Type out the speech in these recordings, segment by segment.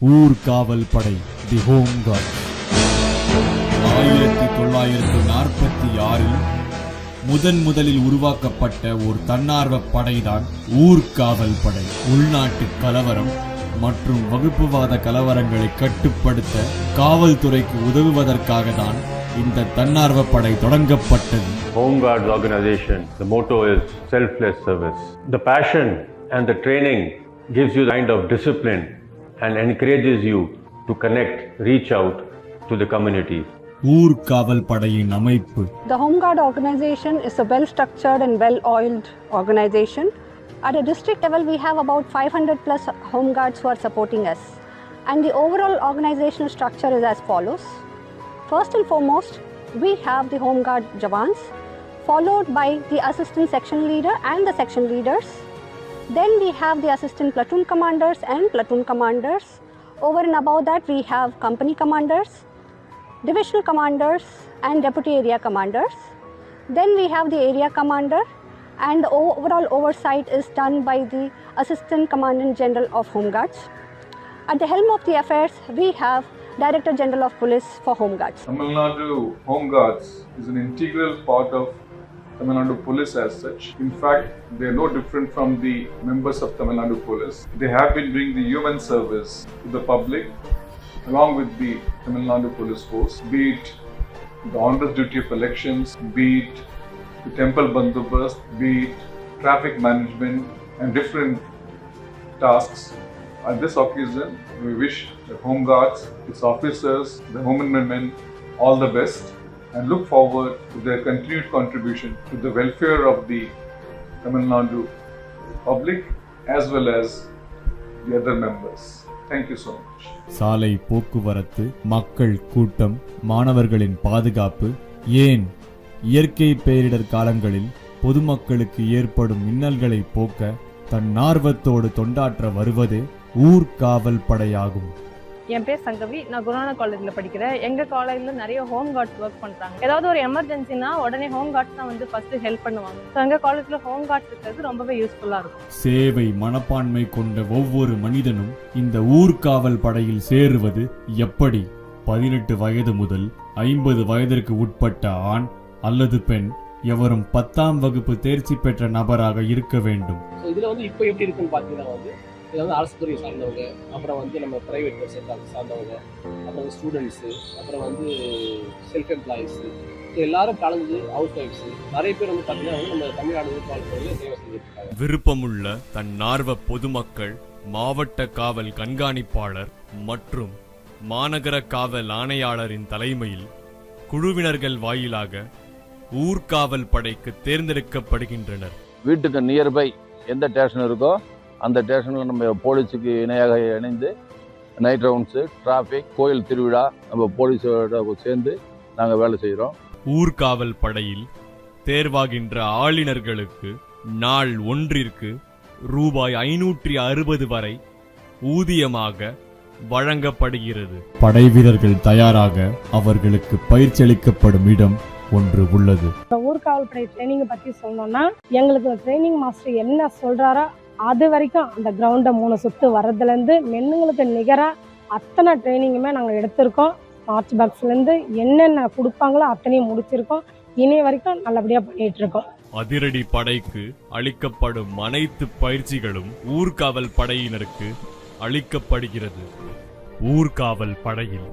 ஊர் காவல் படை தி ஹோம் கார்ட் ஆயிரத்தி தொள்ளாயிரத்தி நாற்பத்தி ஆறில் முதன் முதலில் உருவாக்கப்பட்ட ஒரு தன்னார்வ படைதான் ஊர்காவல் படை. உள்நாட்டு கலவரம் மற்றும் வகுப்புவாத கலவரங்களை கட்டுப்படுத்த காவல்துறைக்கு உதவுவதற்காக தான் இந்த தன்னார்வ படை தொடங்கப்பட்டது. Home Guards organisation the motto is selfless service the passion and the training gives you the of discipline and encourages you to connect, reach out to the community. ஊர்காவல் படையின் அமைப்பு The Home Guard organization is a well structured and well oiled organization. At a district level, we have about 500 plus Home Guards who are supporting us. And the overall organizational structure is as follows First and foremost, we have the Home Guard Jawans, followed by the assistant section leader and the section leaders. Then we have the assistant platoon commanders and platoon commanders. Over and above that, we have company commanders, divisional commanders and deputy area commanders. Then we have the area commander and the overall oversight is done by the assistant commandant general of home guards. At the helm of the affairs, we have director general of police for home guards. Tamil Nadu Home Guards is an integral part of Tamil Nadu Police as such. In fact, they are no different from the members of Tamil Nadu Police. They have been doing the human service to the public along with the Tamil Nadu Police Force, be it the onerous duty of elections, be it the temple bandobast, be it traffic management and different tasks. At this occasion, we wish the Home Guards, its officers, the women and men all the best and look forward to their continued contribution to the welfare of the Tamil Nadu public as well as the other members. Thank you so much. சாலை போக்குவரத்து மக்கள் கூட்டம் மாணவர்களின் பாதுகாப்பு ஏன் இயற்கை பேரிடர் காலங்களில் பொதுமக்களுக்கு ஏற்படும் இன்னல்களை போக்க தன்னார்வத்தோடு தொண்டாற்ற வருவதே ஊர்காவல் படையாகும் என் பேர் சங்கவி. நான் குருநான காலேஜில் படிக்கிறேன். எங்கள் காலேஜில் நிறைய ஹோம் கார்ட்ஸ் ஒர்க் பண்ணுறாங்க ஏதாவது ஒரு எமர்ஜென்சினா உடனே ஹோம் கார்ட்ஸ் தான் வந்து ஃபஸ்ட்டு ஹெல்ப் பண்ணுவாங்க. ஸோ எங்கள் காலேஜில் ஹோம் கார்ட்ஸ் இருக்கிறது ரொம்பவே யூஸ்ஃபுல்லாக இருக்கும். சேவை மனப்பான்மை கொண்ட ஒவ்வொரு மனிதனும் இந்த ஊர்காவல் படையில் சேருவது எப்படி? பதினெட்டு வயது முதல் ஐம்பது வயதிற்கு உட்பட்ட ஆண் அல்லது பெண் எவரும் பத்தாம் வகுப்பு தேர்ச்சி பெற்ற நபராக இருக்க வேண்டும். இதில் வந்து இப்போ எப்படி இருக்குன்னு பார்த்தீங்கன்னா வந்து இதில் வந்து அரசு துறையை சார்ந்தவங்க அப்புறம் வந்து நம்ம ப்ரைவேட் செக்டர் சார்ந்தவங்க அப்புறம் ஸ்டூடெண்ட்ஸு அப்புறம் வந்து செல்ஃப் எம்ப்ளாயிஸு எல்லாரும் கலந்து ஹவுஸ் ஒய்ஃப்ஸு நிறைய பேர் வந்து பார்த்தீங்கன்னா வந்து நம்ம தமிழ்நாடு காவல்துறையில் சேவை செஞ்சுருக்காங்க விருப்பமுள்ள தன்னார்வ பொதுமக்கள் மாவட்ட காவல் கண்காணிப்பாளர் மற்றும் மாநகர காவல் ஆணையாளரின் தலைமையில் குழுவினர்கள் வாயிலாக ஊர்காவல் படைக்கு தேர்ந்தெடுக்கப்படுகின்றனர். வீட்டுக்கு நியர்பை எந்த ஸ்டேஷன் இருக்கோ அந்த ஸ்டேஷனில் நம்ம போலீஸுக்கு இணையாக இணைந்து நைட் ரவுண்ட்ஸு டிராஃபிக் கோயில் திருவிழா நம்ம போலீஸோட சேர்ந்து நாங்கள் வேலை செய்கிறோம் ஊர்காவல் படையில் தேர்வாகின்ற ஆளினர்களுக்கு நாள் ஒன்றிற்கு ரூபாய் ஐநூற்றி அறுபது வரை ஊதியமாக வழங்கப்படுகிறது. படை வீரர்கள் தயாராக அவர்களுக்கு பயிற்சி அளிக்கப்படும் இடம் ஒன்று உள்ளது. ஊர்காவல் படை ட்ரைனிங்கை பற்றி சொன்னோம்னா எங்களுக்கு ட்ரைனிங் மாஸ்டர் என்ன சொல்கிறாரோ அது வரைக்கும் அந்த கிரவுண்டை மூணு சுற்று வர்றதுலேருந்து மென்னுங்களுக்கு நிகராக அத்தனை ட்ரைனிங்குமே நாங்கள் எடுத்திருக்கோம். மார்ச் பாக்ஸ்லேருந்து என்னென்ன கொடுப்பாங்களோ அத்தனையும் முடிச்சிருக்கோம். இனி வரைக்கும் நல்லபடியாக பண்ணிகிட்ருக்கோம். இருக்கோம் அதிரடி படைக்கு அளிக்கப்படும் அனைத்து பயிற்சிகளும் ஊர்காவல் படையினருக்கு அளிக்கப்படுகிறது. ஊர்காவல் படையில்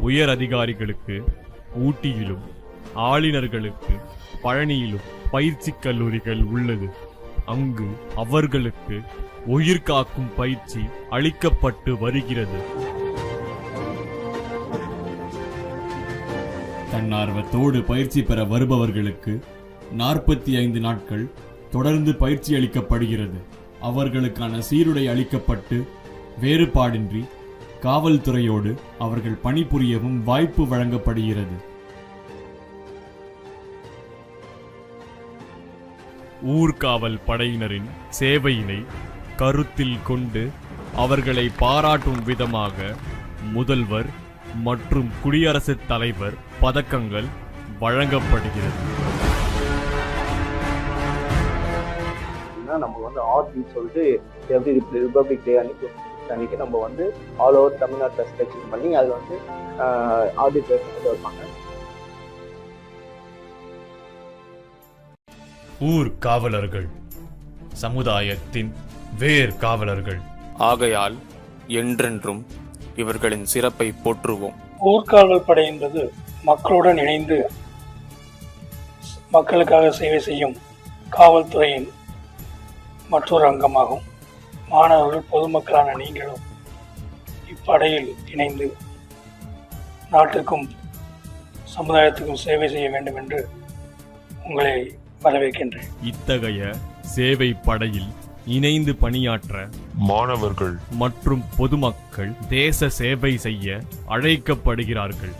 உயர் அதிகாரிகளுக்கு ஊட்டியிலும் ஆளுநர்களுக்கு பழனியிலும் பயிற்சி கல்லூரிகள் உள்ளது. அங்கு அவர்களுக்கு உயிர் காக்கும் பயிற்சி அளிக்கப்பட்டு வருகிறது. தன்னார்வத்தோடு பயிற்சி பெற வருபவர்களுக்கு நாற்பத்தி ஐந்து நாட்கள் தொடர்ந்து பயிற்சி அளிக்கப்படுகிறது. அவர்களுக்கான சீருடை அளிக்கப்பட்டு வேறுபாடின்றி காவல்துறையோடு அவர்கள் பணிபுரியவும் வாய்ப்பு வழங்கப்படுகிறது. ஊர்காவல் படையினரின் சேவையினை கருத்தில் கொண்டு அவர்களை பாராட்டும் விதமாக முதல்வர் மற்றும் குடியரசுத் தலைவர் பதக்கங்கள் வழங்கப்படுகிறது. நம்ம வந்து ஆர்ட்னு சொல்லிட்டு எவ்ரி ரிப்பப்ளிக் டே அன்னைக்கு அன்னைக்கு நம்ம வந்து ஆல் ஓவர் தமிழ்நாட்டில் செலெக்ஷன் பண்ணி அதில் வந்து ஆடிட்டர்ஸ் வந்து வைப்பாங்க ஊர் காவலர்கள் சமுதாயத்தின் வேர் காவலர்கள். ஆகையால் என்றென்றும் இவர்களின் சிறப்பை போற்றுவோம். ஊர்காவல் படை என்பது மக்களுடன் இணைந்து மக்களுக்காக சேவை செய்யும் காவல்துறையின் மற்றொரு அங்கமாகும். மாணவர்கள் பொதுமக்களான நீங்களும் இப்படையில் இணைந்து நாட்டிற்கும் சமுதாயத்துக்கும் சேவை செய்ய வேண்டும் என்று உங்களை வரவேற்கின்றேன். இத்தகைய சேவை படையில் இணைந்து பணியாற்ற மாணவர்கள் மற்றும் பொதுமக்கள் தேச சேவை செய்ய அழைக்கப்படுகிறார்கள்.